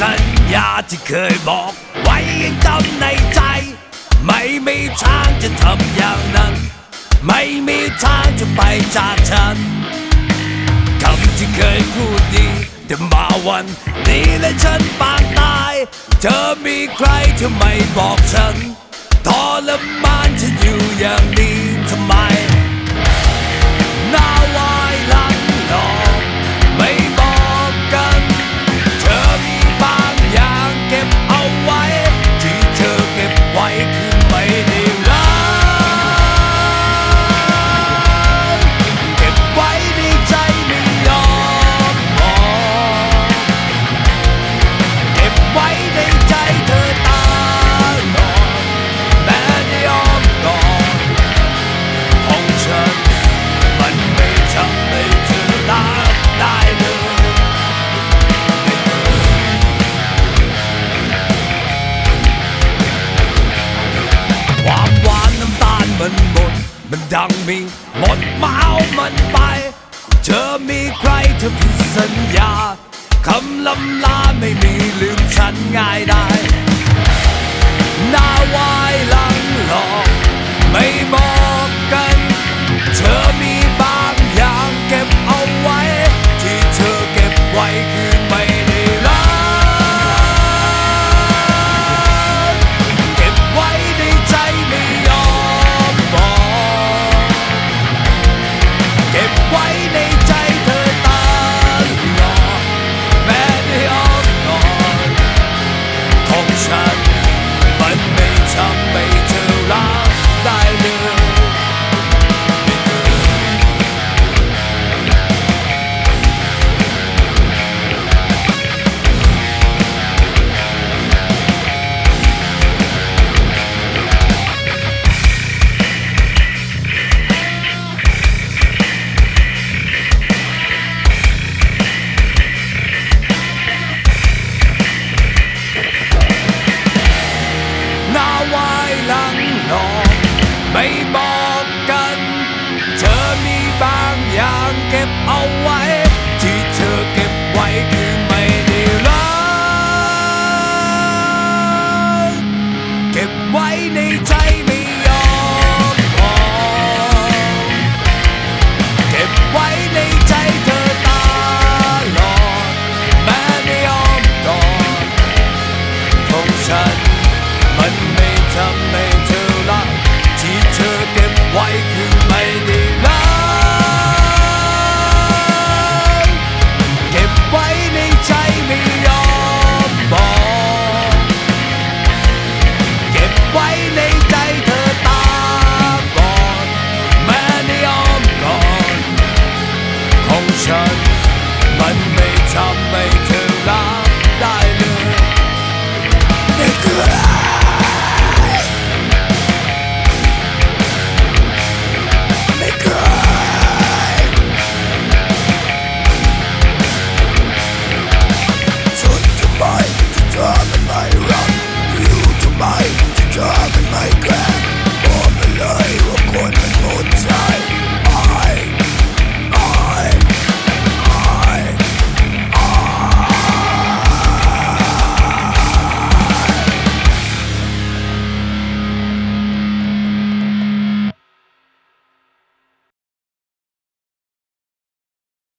สัญญาที่เคยบอก ไว้ยังจำในใจ ไม่มีทางจะทำอย่างนั้น ไม่มีทางจะไปจากฉันคำที่เคยพูดดีแต่มาวันนี้และฉันปางตาย เธอมีใครเธอไม่บอกฉันทรมานฉันอยู่อย่างนี้ มันดังมีหมดมาเอามันไป เธอมีใครเธอผิดสัญญาคำลำลาไม่มีลืมฉันง่ายได้นาวา ลังนอนไม่บอกกัน เธอมีบางอย่างเก็บเอาไว้